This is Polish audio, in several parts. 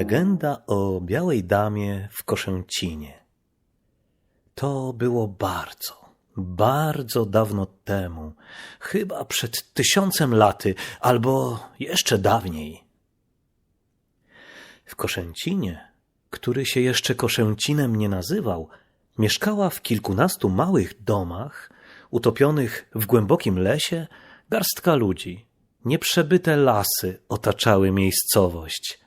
Legenda o białej damie w Koszęcinie. To było bardzo, bardzo dawno temu, chyba przed tysiącem laty, albo jeszcze dawniej. W Koszęcinie, który się jeszcze Koszęcinem nie nazywał, mieszkała w kilkunastu małych domach, utopionych w głębokim lesie, garstka ludzi. Nieprzebyte lasy otaczały miejscowość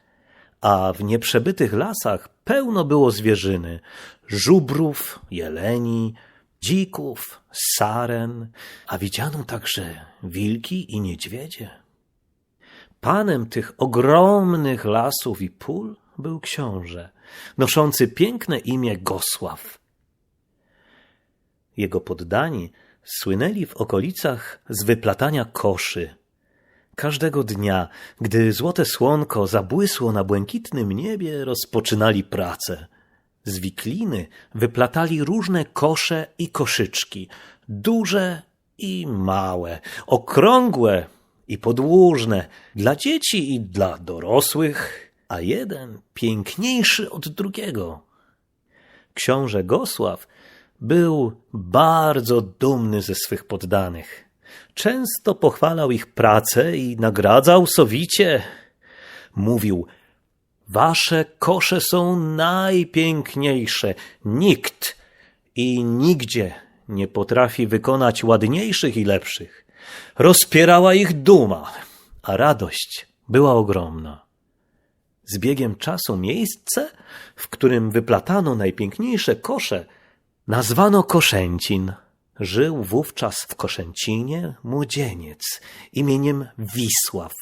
a w nieprzebytych lasach pełno było zwierzyny żubrów, jeleni, dzików, saren, a widziano także wilki i niedźwiedzie. Panem tych ogromnych lasów i pól był książę, noszący piękne imię Gosław. Jego poddani słynęli w okolicach z wyplatania koszy, Każdego dnia, gdy złote słonko zabłysło na błękitnym niebie, rozpoczynali pracę. Z wikliny wyplatali różne kosze i koszyczki, duże i małe, okrągłe i podłużne, dla dzieci i dla dorosłych, a jeden piękniejszy od drugiego. Książę Gosław był bardzo dumny ze swych poddanych. Często pochwalał ich pracę i nagradzał sowicie. Mówił, wasze kosze są najpiękniejsze. Nikt i nigdzie nie potrafi wykonać ładniejszych i lepszych. Rozpierała ich duma, a radość była ogromna. Z biegiem czasu miejsce, w którym wyplatano najpiękniejsze kosze, nazwano Koszęcin. Żył wówczas w Koszęcinie młodzieniec imieniem Wisław,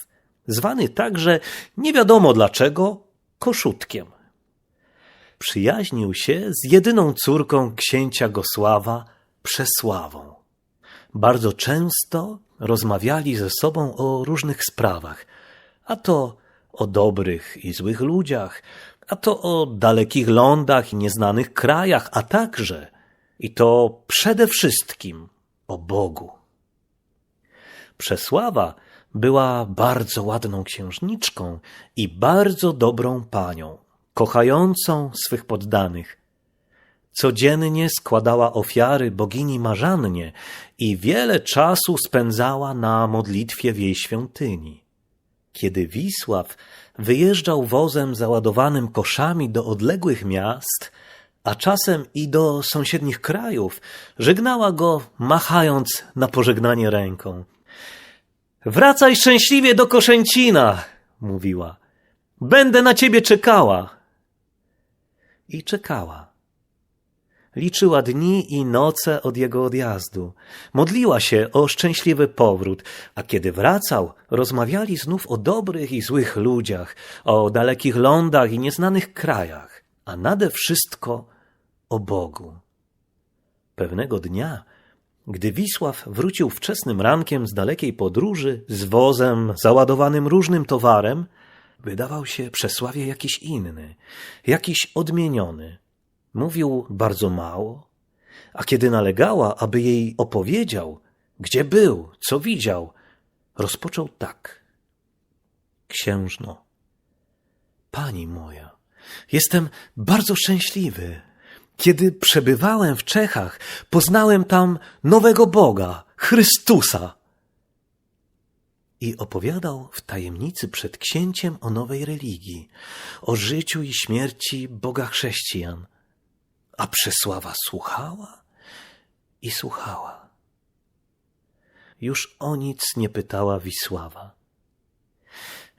zwany także nie wiadomo dlaczego Koszutkiem. Przyjaźnił się z jedyną córką księcia Gosława, Przesławą. Bardzo często rozmawiali ze sobą o różnych sprawach, a to o dobrych i złych ludziach, a to o dalekich lądach i nieznanych krajach, a także i to przede wszystkim o Bogu. Przesława była bardzo ładną księżniczką i bardzo dobrą panią, kochającą swych poddanych. Codziennie składała ofiary bogini Marzannie i wiele czasu spędzała na modlitwie w jej świątyni. Kiedy Wisław wyjeżdżał wozem załadowanym koszami do odległych miast, a czasem i do sąsiednich krajów, żegnała go, machając na pożegnanie ręką. Wracaj szczęśliwie do Koszęcina, mówiła. Będę na ciebie czekała. I czekała. Liczyła dni i noce od jego odjazdu. Modliła się o szczęśliwy powrót, a kiedy wracał, rozmawiali znów o dobrych i złych ludziach, o dalekich lądach i nieznanych krajach, a nade wszystko o Bogu. Pewnego dnia, gdy Wisław wrócił wczesnym rankiem z dalekiej podróży z wozem załadowanym różnym towarem, wydawał się Przesławie jakiś inny, jakiś odmieniony. Mówił bardzo mało, a kiedy nalegała, aby jej opowiedział, gdzie był, co widział, rozpoczął tak. Księżno, pani moja, jestem bardzo szczęśliwy. Kiedy przebywałem w Czechach, poznałem tam nowego Boga, Chrystusa. I opowiadał w tajemnicy przed księciem o nowej religii, o życiu i śmierci Boga chrześcijan. A Przesława słuchała i słuchała. Już o nic nie pytała Wisława.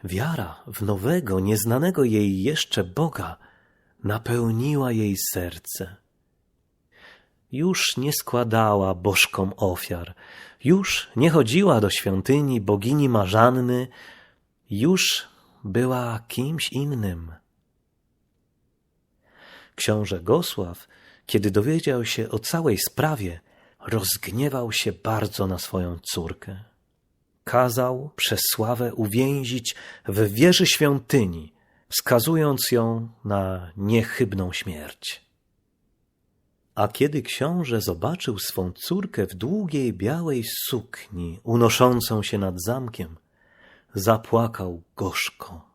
Wiara w nowego, nieznanego jej jeszcze Boga napełniła jej serce. Już nie składała bożkom ofiar, już nie chodziła do świątyni bogini Marzanny, już była kimś innym. Książę Gosław, kiedy dowiedział się o całej sprawie, rozgniewał się bardzo na swoją córkę. kazał przez sławę uwięzić w wieży świątyni, skazując ją na niechybną śmierć. A kiedy książę zobaczył swą córkę w długiej białej sukni unoszącą się nad zamkiem, zapłakał gorzko.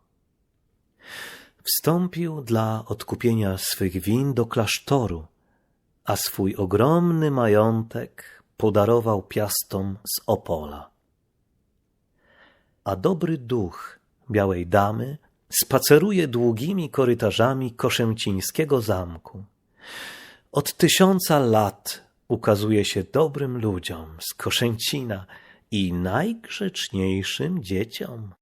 Wstąpił dla odkupienia swych win do klasztoru, a swój ogromny majątek podarował piastom z Opola. A dobry duch białej damy spaceruje długimi korytarzami koszęcińskiego zamku. Od tysiąca lat ukazuje się dobrym ludziom z Koszęcina i najgrzeczniejszym dzieciom.